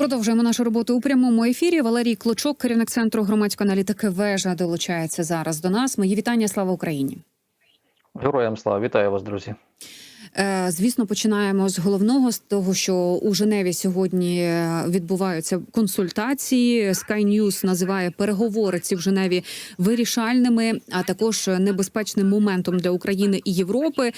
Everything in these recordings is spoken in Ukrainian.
Продовжуємо нашу роботу у прямому ефірі. Валерій Клочок, керівник центру громадської аналітики вежа, долучається зараз до нас. Мої вітання. Слава Україні. Героям слава, вітаю вас, друзі. Е, Звісно, починаємо з головного з того, що у Женеві сьогодні е, відбуваються консультації. Sky News називає переговори ці в Женеві вирішальними, а також небезпечним моментом для України і Європи.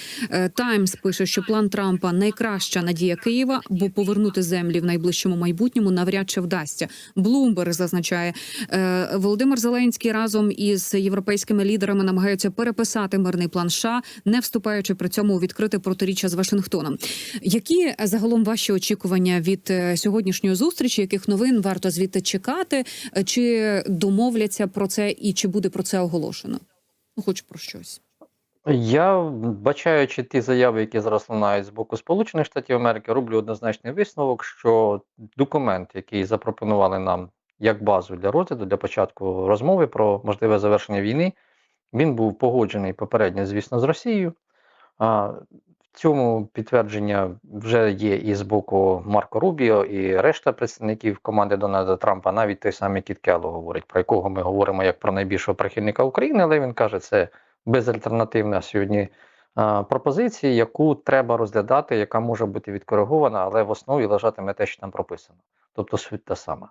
Таймс пише, що план Трампа найкраща надія Києва, бо повернути землі в найближчому майбутньому навряд чи вдасться. Блумберг зазначає е, Володимир Зеленський разом із європейськими лідерами намагаються переписати мирний план США, не вступаючи при цьому у відкрите протиріччя з Вашингтоном. Які е, загалом ваші очікування від е, сьогоднішньої зустрічі? Яких новин варто звідти чекати? Е, Чи домовляться про це і чи буде про це оголошено? Ну, хоч про щось. Я, бачаючи ті заяви, які зараз лунають з боку Сполучених Штатів Америки, роблю однозначний висновок, що документ, який запропонували нам як базу для розгляду, для початку розмови про можливе завершення війни, він був погоджений попередньо, звісно, з Росією. Цьому підтвердження вже є і з боку Марко Рубіо, і решта представників команди Дональда Трампа, навіть той самий Кіт Келло говорить, про якого ми говоримо як про найбільшого прихильника України, але він каже, це безальтернативна сьогодні а, пропозиція, яку треба розглядати, яка може бути відкоригована, але в основі лежатиме те, що там прописано, тобто суть та сама.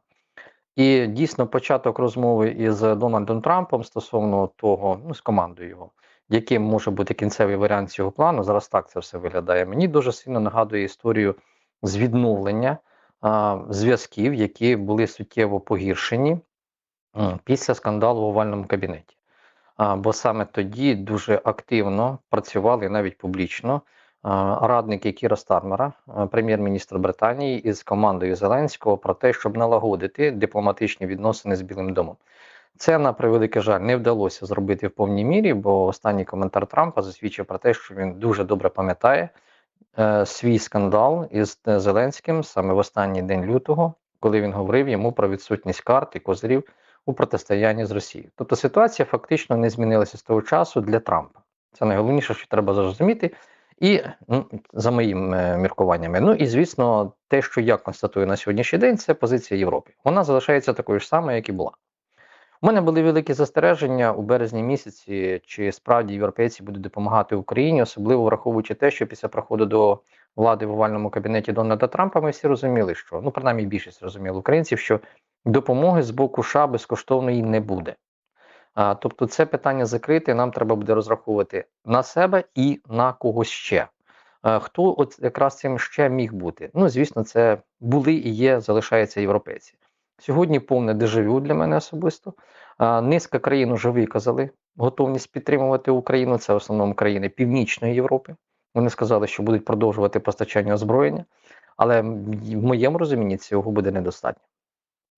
І дійсно початок розмови із Дональдом Трампом стосовно того, ну з командою його, яким може бути кінцевий варіант цього плану. Зараз так це все виглядає. Мені дуже сильно нагадує історію з відновлення зв'язків, які були суттєво погіршені після скандалу в овальному кабінеті. А, бо саме тоді дуже активно працювали навіть публічно а, радники Кіра Стармера, прем'єр-міністр Британії, із командою Зеленського про те, щоб налагодити дипломатичні відносини з Білим домом. Це на превеликий жаль не вдалося зробити в повній мірі, бо останній коментар Трампа засвідчив про те, що він дуже добре пам'ятає е, свій скандал із е, Зеленським саме в останній день лютого, коли він говорив йому про відсутність карт і козирів у протистоянні з Росією. Тобто ситуація фактично не змінилася з того часу для Трампа. Це найголовніше, що треба зрозуміти. І ну, за моїми міркуваннями. Ну і звісно, те, що я констатую на сьогоднішній день, це позиція Європи. Вона залишається такою ж самою, як і була. У мене були великі застереження у березні місяці, чи справді європейці будуть допомагати Україні, особливо враховуючи те, що після проходу до влади в овальному кабінеті Дональда Трампа ми всі розуміли, що ну принаймні більшість розуміли українців, що допомоги з боку США безкоштовної не буде. А, Тобто, це питання закрите. Нам треба буде розраховувати на себе і на когось ще. Хто от якраз цим ще міг бути? Ну звісно, це були і є, залишаються європейці. Сьогодні повне дежавю для мене особисто. Низка країн вже виказали готовність підтримувати Україну. Це в основному країни Північної Європи. Вони сказали, що будуть продовжувати постачання озброєння, але в моєму розумінні цього буде недостатньо.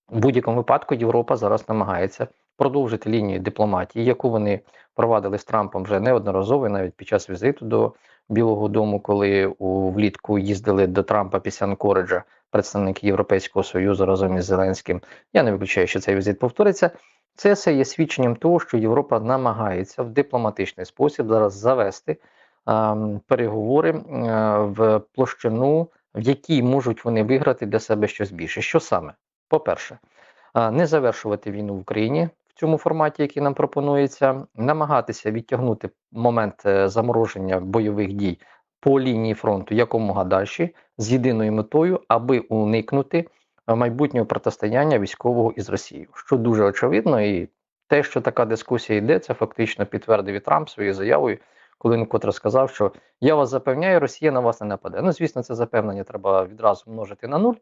У будь-якому випадку Європа зараз намагається продовжити лінію дипломатії, яку вони провадили з Трампом вже неодноразово, навіть під час візиту до Білого Дому, коли у влітку їздили до Трампа після Анкориджа представники Європейського Союзу разом із Зеленським. Я не виключаю, що цей візит повториться. Це все є свідченням того, що Європа намагається в дипломатичний спосіб зараз завести а, переговори а, в площину, в якій можуть вони виграти для себе щось більше. Що саме? По-перше, а, не завершувати війну в Україні цьому форматі, який нам пропонується, намагатися відтягнути момент е, замороження бойових дій по лінії фронту якомога далі, з єдиною метою, аби уникнути е, майбутнього протистояння військового із Росією, що дуже очевидно, і те, що така дискусія йде, це фактично підтвердив і Трамп своєю заявою, коли він котре сказав, що я вас запевняю, Росія на вас не нападе. Ну, звісно, це запевнення треба відразу множити на нуль,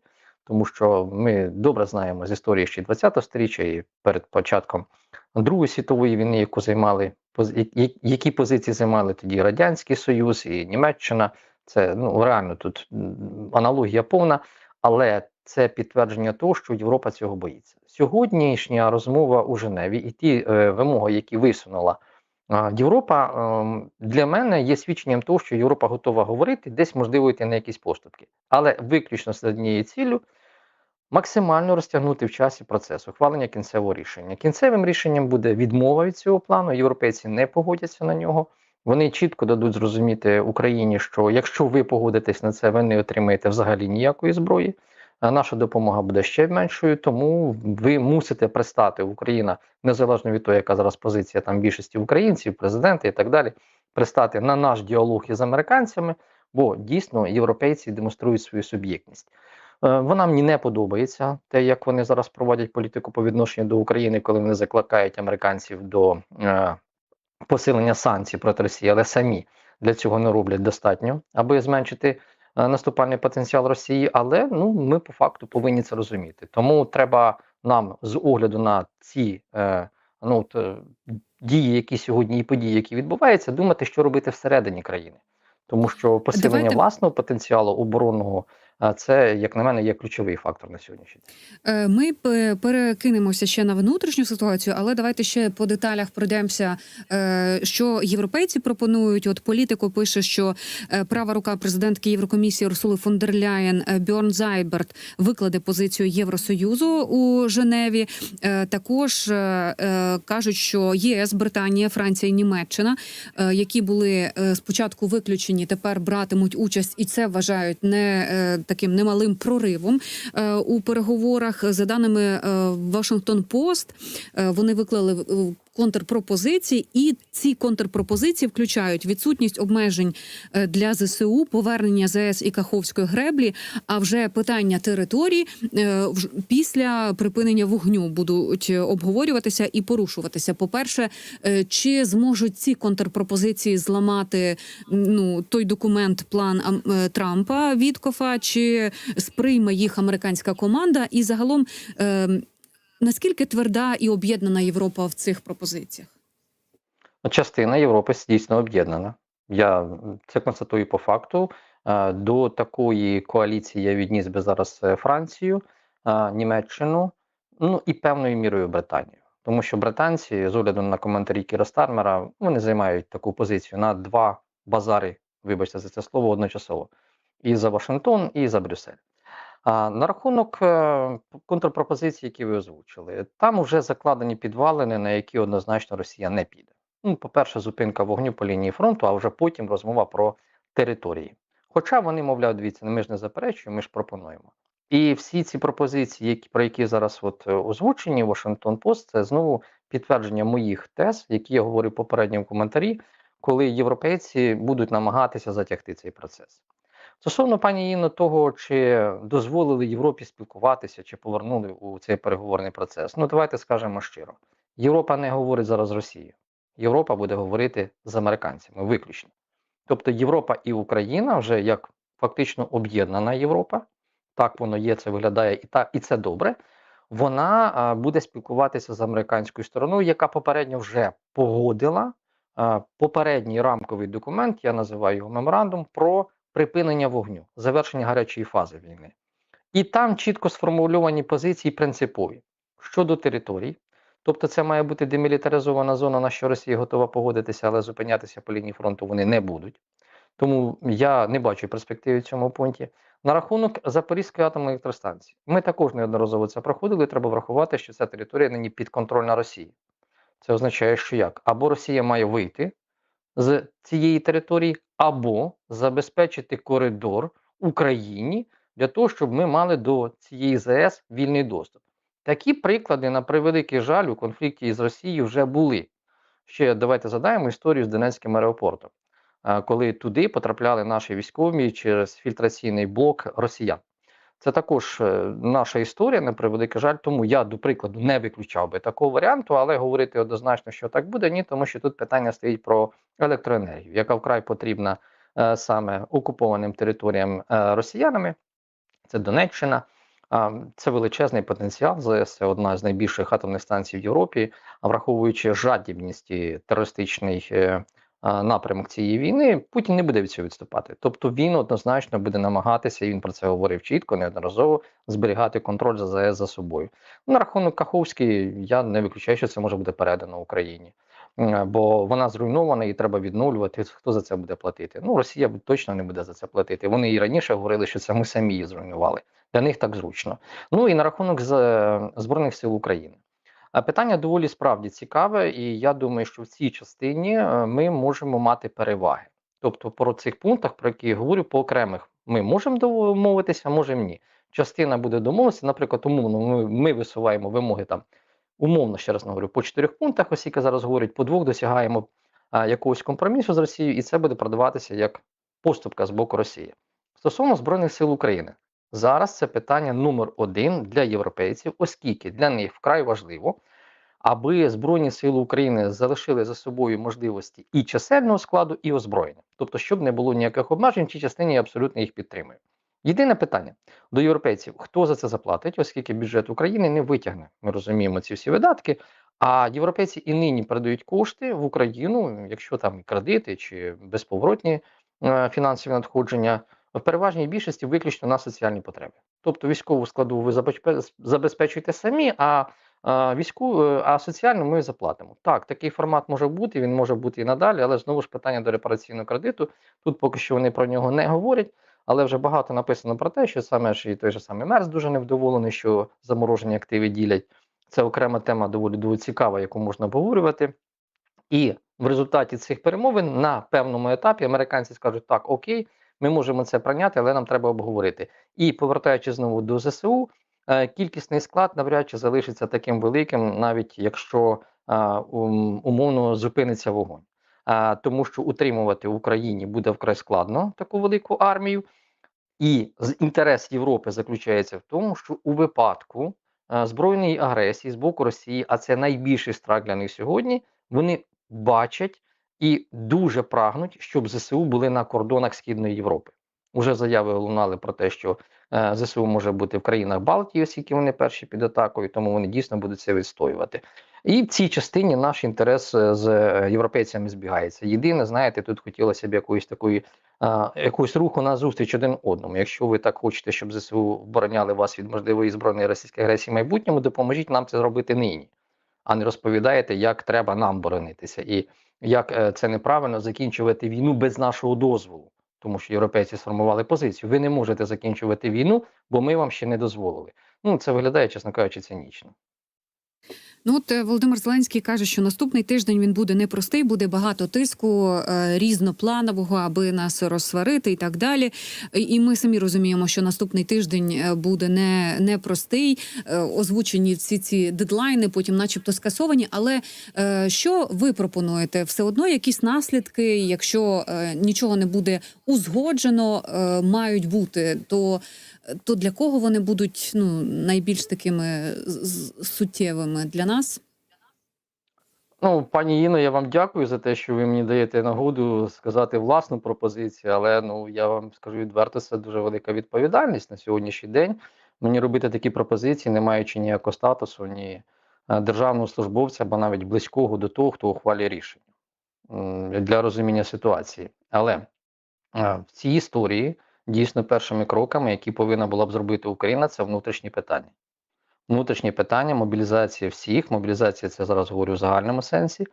тому що ми добре знаємо з історії ще 20-го сторіччя і перед початком Другої світової війни, яку займали які позиції займали тоді Радянський Союз і Німеччина. Це ну реально тут аналогія повна, але це підтвердження того, що Європа цього боїться. Сьогоднішня розмова у Женеві і ті е, вимоги, які висунула Європа, е, для мене є свідченням того, що Європа готова говорити, десь можливо йти на якісь поступки, але виключно з однією ціллю максимально розтягнути в часі процес ухвалення кінцевого рішення. Кінцевим рішенням буде відмова від цього плану. Європейці не погодяться на нього. Вони чітко дадуть зрозуміти Україні, що якщо ви погодитесь на це, ви не отримаєте взагалі ніякої зброї. Наша допомога буде ще меншою, тому ви мусите пристати Україна, незалежно від того, яка зараз позиція там більшості українців, президента і так далі, пристати на наш діалог із американцями, бо дійсно європейці демонструють свою суб'єктність. Е, Вона мені не подобається, те, як вони зараз проводять політику по відношенню до України, коли вони закликають американців до е, посилення санкцій проти Росії, але самі для цього не роблять достатньо, аби зменшити наступальний потенціал Росії. Але ну ми по факту повинні це розуміти. Тому треба нам з огляду на ці е, ну от, е, дії, які сьогодні і події, які відбуваються, думати, що робити всередині країни. Тому що посилення Давайте- власного потенціалу оборонного е, це, як на мене, є ключовий фактор на сьогоднішній день. Е, Ми перекинемося ще на внутрішню ситуацію, але давайте ще по деталях пройдемося. е, Що європейці пропонують? От політико пише, що е, права рука президентки Єврокомісії Урсули фон дер Ляєн Бьорн Зайберт викладе позицію Євросоюзу у Женеві. Також кажуть, що ЄС, Британія, Франція і Німеччина, які були спочатку виключені, тепер братимуть участь, і це вважають не таким немалим проривом е, у переговорах. За даними Вашингтон Washington Post, е, вони виклали е, контрпропозиції, і ці контрпропозиції включають відсутність обмежень е, для ЗСУ, повернення ЗС і Каховської греблі. А вже питання територій е, після припинення вогню будуть обговорюватися і порушуватися. По перше, чи зможуть ці контрпропозиції зламати ну той документ, план ам, е, Трампа Віткофа, чи сприйме їх американська команда? І загалом е, наскільки тверда і об'єднана Європа в цих пропозиціях? Частина Європи дійсно об'єднана. Я це констатую по факту. Е, До такої коаліції я відніс би зараз е, Францію, е, Німеччину, ну і певною мірою Британію. Тому що британці, з огляду на коментарі Кіра Стармера, вони займають таку позицію на два базари, вибачте за це слово, одночасово. І за Вашингтон, і за Брюссель. А на рахунок е, контрпропозицій, які ви озвучили, там вже закладені підвалини, на які однозначно Росія не піде. Ну, по-перше, зупинка вогню по лінії фронту, а вже потім розмова про території. Хоча вони, мовляв, дивіться, ми ж не заперечуємо, ми ж пропонуємо. І всі ці пропозиції, які, про які зараз от, е, озвучені Washington Post, це знову підтвердження моїх тез, які я говорив в попередньому коментарі, коли європейці будуть намагатися затягти цей процес. Стосовно пані Інно, того, чи дозволили Європі спілкуватися, чи повернули у цей переговорний процес. Ну, давайте скажемо щиро: Європа не говорить зараз з Росією. Європа буде говорити з американцями виключно. Тобто Європа і Україна вже як фактично об'єднана Європа, так воно є, це виглядає і так, і це добре. Вона буде спілкуватися з американською стороною, яка попередньо вже погодила попередній рамковий документ, я називаю його меморандум, про припинення вогню, завершення гарячої фази війни. І там чітко сформульовані позиції принципові щодо територій. Тобто, це має бути демілітаризована зона, на що Росія готова погодитися, але зупинятися по лінії фронту вони не будуть. Тому я не бачу перспективи в цьому пункті. На рахунок Запорізької атомної електростанції. Ми також неодноразово це проходили. Треба врахувати, що ця територія нині підконтрольна Росії. Це означає, що як? Або Росія має вийти з цієї території, або забезпечити коридор Україні для того, щоб ми мали до цієї ЗС вільний доступ. Такі приклади, на превеликий жаль, у конфлікті із Росією вже були. Ще давайте задаємо історію з Донецьким аеропортом, коли туди потрапляли наші військові через фільтраційний блок росіян. Це також е, наша історія, на превеликий жаль, тому я, до прикладу, не виключав би такого варіанту, але говорити однозначно, що так буде, ні, тому що тут питання стоїть про електроенергію, яка вкрай потрібна е, саме окупованим територіям е, росіянами. Це Донеччина. Це величезний потенціал. ЗС одна з найбільших атомних станцій в Європі, враховуючи жадібність і напрямок цієї війни, Путін не буде від цього відступати. Тобто він однозначно буде намагатися, і він про це говорив чітко, неодноразово зберігати контроль за ЗС за собою. На рахунок Каховський, я не виключаю, що це може бути передано Україні. Бо вона зруйнована і треба відновлювати. Хто за це буде платити? Ну, Росія точно не буде за це платити. Вони і раніше говорили, що це ми самі її зруйнували. Для них так зручно. Ну і на рахунок е, Збройних сил України. Питання доволі справді цікаве, і я думаю, що в цій частині е, ми можемо мати переваги. Тобто, по цих пунктах, про які я говорю, по окремих ми можемо домовитися, можемо ні. частина буде домовленості, наприклад, умовно, ми, ми висуваємо вимоги там, умовно, ще раз говорю, по чотирьох пунктах, ось яка зараз говорять, по двох досягаємо а, якогось компромісу з Росією, і це буде продаватися як поступка з боку Росії. Стосовно Збройних сил України, зараз це питання номер один для європейців, оскільки для них вкрай важливо, аби Збройні Сили України залишили за собою можливості і чисельного складу, і озброєння. Тобто, щоб не було ніяких обмежень, цій частині абсолютно їх підтримую. Єдине питання до європейців: хто за це заплатить, оскільки бюджет України не витягне. Ми розуміємо ці всі видатки. А європейці і нині передають кошти в Україну, якщо там кредити чи безповоротні е, фінансові надходження, в переважній більшості виключно на соціальні потреби. Тобто військову складову ви забезпечуєте самі, а а, війську, е, а соціальну ми заплатимо. Так, такий формат може бути, він може бути і надалі, але знову ж питання до репараційного кредиту. Тут поки що вони про нього не говорять, але вже багато написано про те, що саме ж і той же самий Мерс дуже невдоволений, що заморожені активи ділять. Це окрема тема доволі доволі цікава, яку можна обговорювати. І в результаті цих перемовин на певному етапі американці скажуть: так, окей, ми можемо це прийняти, але нам треба обговорити. І повертаючись знову до ЗСУ, е, кількісний склад навряд чи залишиться таким великим, навіть якщо е, умовно зупиниться вогонь. Тому що утримувати в Україні буде вкрай складно таку велику армію. І інтерес Європи заключається в тому, що у випадку е, збройної агресії з боку Росії, а це найбільший страх для них сьогодні, вони бачать і дуже прагнуть, щоб ЗСУ були на кордонах Східної Європи. Уже заяви лунали про те, що е, ЗСУ може бути в країнах Балтії, оскільки вони перші під атакою, тому вони дійсно будуть це відстоювати. І в цій частині наш інтерес е, з е, європейцями збігається. Єдине, знаєте, тут хотілося б якоїсь такої якусь руху на зустріч один одному. Якщо ви так хочете, щоб ЗСУ обороняли вас від можливої збройної російської агресії в майбутньому, допоможіть нам це зробити нині, а не розповідаєте, як треба нам боронитися, і як е, це неправильно закінчувати війну без нашого дозволу. Тому що європейці сформували позицію. Ви не можете закінчувати війну, бо ми вам ще не дозволили. Ну це виглядає, чесно кажучи, цинічно. Ну от е, Володимир Зеленський каже, що наступний тиждень він буде непростий, буде багато тиску е, різнопланового, аби нас розсварити і так далі. І- ми самі розуміємо, що наступний тиждень е, буде не непростий. Озвучені всі ці дедлайни, потім, начебто, скасовані. Але що ви пропонуєте? Все одно якісь наслідки, якщо нічого не буде узгоджено, мають бути, то то для кого вони будуть ну найбільш такими суттєвими для нас? Ну, пані Іно, я вам дякую за те, що ви мені даєте нагоду сказати власну пропозицію, але ну я вам скажу відверто, це дуже велика відповідальність на сьогоднішній день. Мені робити такі пропозиції, не маючи ніякого статусу, ні е, державного службовця, або навіть близького до того, хто ухвалює рішення для розуміння ситуації. Але е, в цій історії дійсно першими кроками, які повинна була б зробити Україна, це внутрішні питання. Внутрішні питання, мобілізація всіх, мобілізація це зараз говорю в загальному сенсі,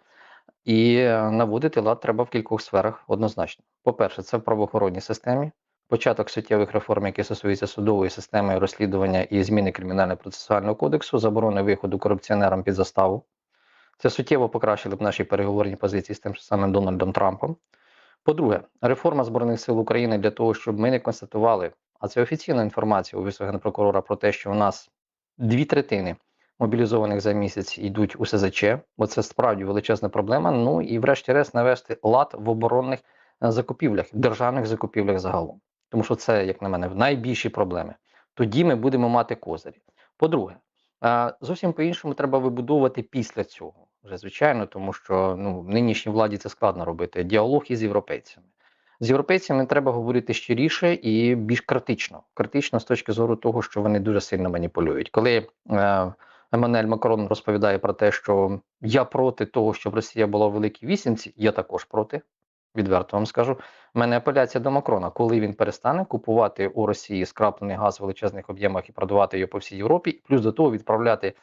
і е, наводити лад треба в кількох сферах однозначно. По-перше, це в правоохоронній системі, початок суттєвих реформ, які стосуються судової системи розслідування і зміни кримінально-процесуального кодексу, заборони виходу корупціонерам під заставу. Це суттєво покращили б наші переговорні позиції з тим же самим Дональдом Трампом. По-друге, реформа Збройних сил України для того, щоб ми не констатували, а це офіційна інформація у високого генпрокурора про те, що у нас дві третини мобілізованих за місяць йдуть у СЗЧ, бо це справді величезна проблема. Ну і врешті-решт навести лад в оборонних е, закупівлях, державних закупівлях загалом. Тому що це, як на мене, найбільші проблеми. Тоді ми будемо мати козирі. По-друге, е, зовсім по-іншому треба вибудовувати після цього. Вже звичайно, тому що ну, нинішній владі це складно робити. Діалог із європейцями. З європейцями треба говорити щиріше і більш критично. Критично з точки зору того, що вони дуже сильно маніпулюють. Коли е, Еммануель Макрон розповідає про те, що я проти того, щоб Росія була в великій вісімці, я також проти. Відверто вам скажу. У мене апеляція до Макрона, коли він перестане купувати у Росії скраплений газ в величезних об'ємах і продавати його по всій Європі, і плюс до того відправляти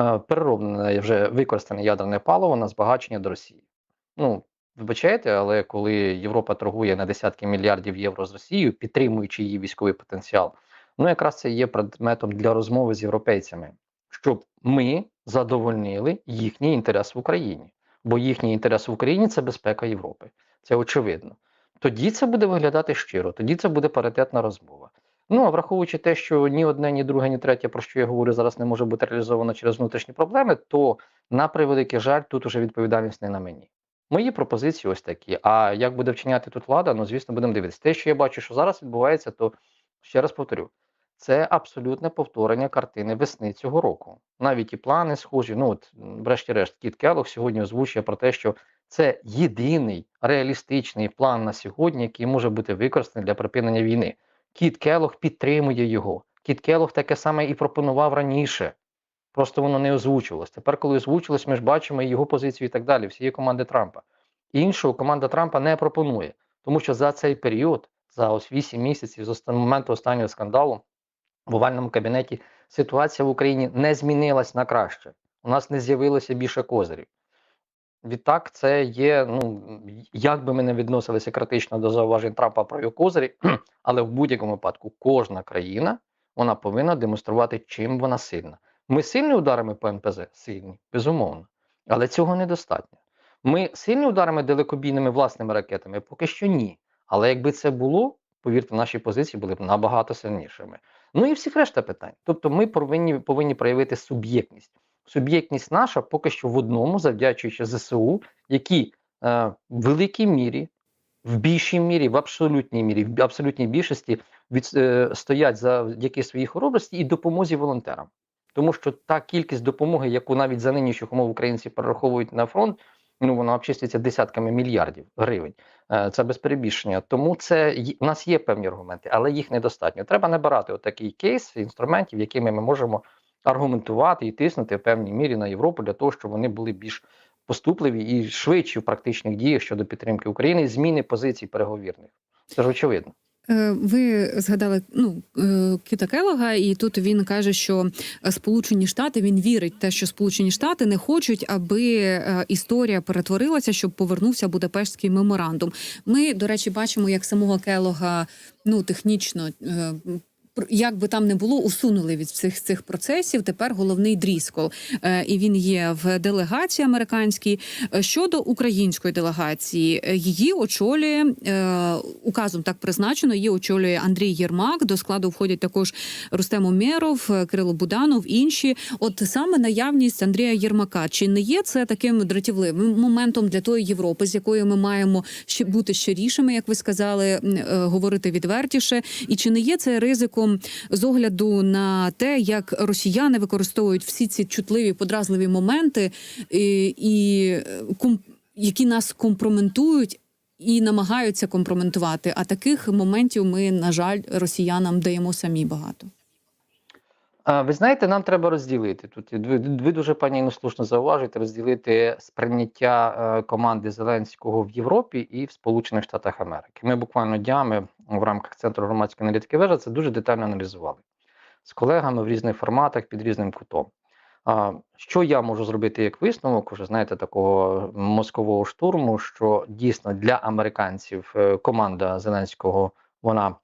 е, перероблене вже використане ядерне паливо на збагачення до Росії. Ну, вибачайте, але коли Європа торгує на десятки мільярдів євро з Росією, підтримуючи її військовий потенціал, ну якраз це є предметом для розмови з європейцями, щоб ми задовольнили їхній інтерес в Україні. Бо їхній інтерес в Україні це безпека Європи. Це очевидно. Тоді це буде виглядати щиро, тоді це буде паритетна розмова. Ну, а враховуючи те, що ні одне, ні друге, ні третє, про що я говорю, зараз не може бути реалізовано через внутрішні проблеми, то на превеликий жаль, тут уже відповідальність не на мені. Мої пропозиції ось такі. А як буде вчиняти тут влада? Ну, звісно, будемо дивитися. Те, що я бачу, що зараз відбувається, то ще раз повторю, це абсолютне повторення картини весни цього року. Навіть і плани схожі. Ну от, врешті-решт, Кіт Келлог сьогодні озвучує про те, що це єдиний реалістичний план на сьогодні, який може бути використаний для припинення війни. Кіт Келлог підтримує його. Кіт Келлог таке саме і пропонував раніше. Просто воно не озвучувалось. Тепер, коли озвучилось, ми ж бачимо і його позицію і так далі, всієї команди Трампа. Іншого команда Трампа не пропонує, тому що за цей період, за ось 8 місяців з моменту останнього скандалу, в овальному кабінеті ситуація в Україні не змінилась на краще. У нас не з'явилося більше козирів. Відтак, це є, ну як би ми не відносилися критично до зауважень Трампа про його козирі, але в будь-якому випадку кожна країна вона повинна демонструвати, чим вона сильна. Ми сильні ударами по НПЗ? Сильні, безумовно. Але цього недостатньо. Ми сильні ударами далекобійними власними ракетами? Поки що ні. Але якби це було, повірте, наші позиції були б набагато сильнішими. Ну і всіх решта питань. Тобто ми повинні, повинні проявити суб'єктність. Суб'єктність наша поки що в одному, завдячуючи ЗСУ, які е, в великій мірі, в більшій мірі, в абсолютній мірі, в абсолютній більшості від, е, стоять завдяки своїй хоробрості і допомозі волонтерам. Тому що та кількість допомоги, яку навіть за нинішніх умов українці перераховують на фронт, ну вона обчислюється десятками мільярдів гривень. Е, Це без перебільшення. Тому це у нас є певні аргументи, але їх недостатньо. Треба набирати отакий кейс інструментів, якими ми можемо аргументувати і тиснути в певній мірі на Європу для того, щоб вони були більш поступливі і швидші в практичних діях щодо підтримки України зміни позицій переговірних. Це ж очевидно. Е, Ви згадали ну е, Кіта Келога, і тут він каже, що Сполучені Штати він вірить те, що Сполучені Штати не хочуть, аби е, історія перетворилася, щоб повернувся Будапештський меморандум. Ми, до речі, бачимо, як самого Келога ну технічно. Як би там не було, усунули від всіх цих процесів. Тепер головний Дріскол, Е, і він є в делегації американській. Е, Щодо української делегації, е, її очолює указом так призначено. Її очолює Андрій Єрмак. До складу входять також Рустем Умєров, Кирило Буданов, інші. От саме наявність Андрія Єрмака. Чи не є це таким дратівливим моментом для тої Європи, з якою ми маємо ще бути щирішими, як ви сказали, говорити відвертіше? І чи не є це ризиком з огляду на те, як росіяни використовують всі ці чутливі подразливі моменти, і, і е, які нас компроментують і намагаються компроментувати. А таких моментів ми, на жаль, росіянам даємо самі багато. Ви знаєте, нам треба розділити тут. Ви, дуже пані слушно зауважуєте, розділити сприйняття е, команди Зеленського в Європі і в Сполучених Штатах Америки. Ми буквально днями в рамках центру громадської аналітики вежа це дуже детально аналізували з колегами в різних форматах під різним кутом. Що я можу зробити як висновок, уже знаєте, такого мозкового штурму, що дійсно для американців е, команда Зеленського вона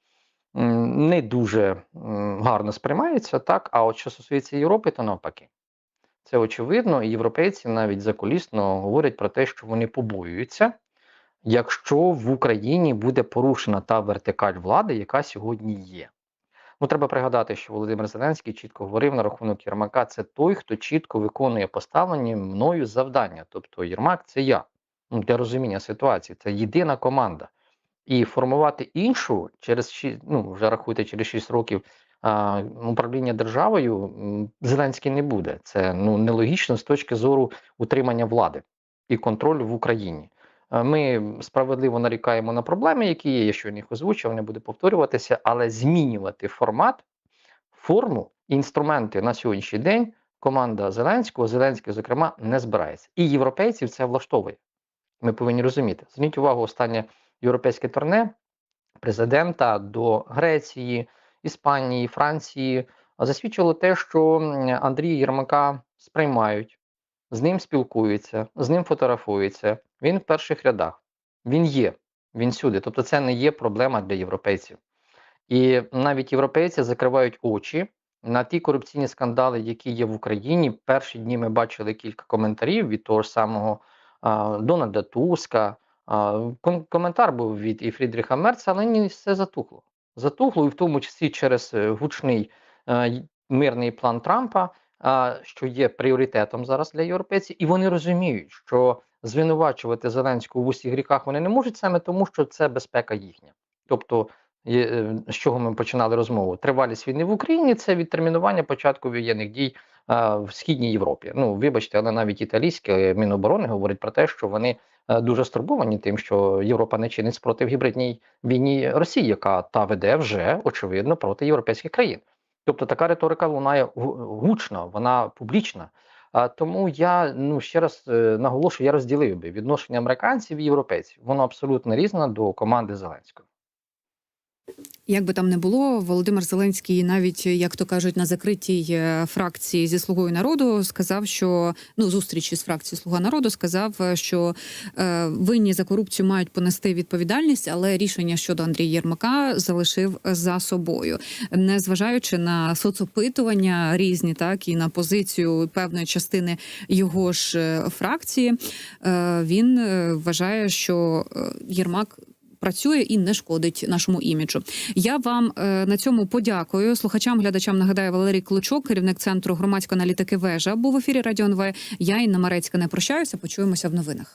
не дуже гарно сприймається, так. А от що стосується Європи, то навпаки. Це очевидно, і європейці навіть закулісно говорять про те, що вони побоюються, якщо в Україні буде порушена та вертикаль влади, яка сьогодні є. Ну, треба пригадати, що Володимир Зеленський чітко говорив на рахунок Єрмака. Це той, хто чітко виконує поставлені мною завдання. Тобто Єрмак це я. Ну, для розуміння ситуації. Це єдина команда. І формувати іншу через ну, вже рахуйте, через 6 років а, управління державою Зеленський не буде. Це ну нелогічно з точки зору утримання влади і контролю в Україні. Ми справедливо нарікаємо на проблеми, які є, я щойно їх озвучив, не буде повторюватися, але змінювати формат, форму, інструменти на сьогоднішній день команда Зеленського, Зеленський, зокрема, не збирається. І європейців це влаштовує. Ми повинні розуміти. Зверніть увагу, останнє європейське турне президента до Греції, Іспанії, Франції засвідчило те, що Андрія Єрмака сприймають, з ним спілкуються, з ним фотографуються. Він в перших рядах. Він є, він сюди. Тобто, це не є проблема для європейців. І навіть європейці закривають очі на ті корупційні скандали, які є в Україні. Перші дні ми бачили кілька коментарів від того ж самого а, Дональда Туска. Коментар був від і Фрідріха Мерца, але ні, все затухло. затухло, і в тому числі через е, гучний е, мирний план Трампа, що є пріоритетом зараз для європейців, і вони розуміють, що звинувачувати Зеленського в усіх гріках вони не можуть саме тому, що це безпека їхня. Тобто, е, з чого ми починали розмову? Тривалість війни в Україні це відтермінування початку воєнних дій в східній Європі. Ну вибачте, але навіть італійське міноборони говорить про те, що вони дуже стурбовані тим, що Європа не чинить спротив гібридній війні Росії, яка та веде вже очевидно проти європейських країн. Тобто така риторика лунає гу- гучно, вона публічна. Тому я ну ще раз е, наголошую, я розділив би відношення американців і європейців. Воно абсолютно різне до команди Зеленського. Як би там не було, Володимир Зеленський, навіть як то кажуть, на закритій е, фракції зі слугою народу сказав, що ну зустрічі з фракцією Слуга народу сказав, е, що е, винні за корупцію мають понести відповідальність, але рішення щодо Андрія Єрмака залишив за собою, незважаючи на соцопитування різні, так і на позицію певної частини його ж е, фракції. Е, він вважає, що Єрмак працює і не шкодить нашому іміджу. Я вам е, на цьому подякую. Слухачам, глядачам нагадаю Валерій Клочок, керівник центру громадської аналітики Вежа, був в ефірі Радіо НВ. Я Інна Марецька не прощаюся. Почуємося в новинах.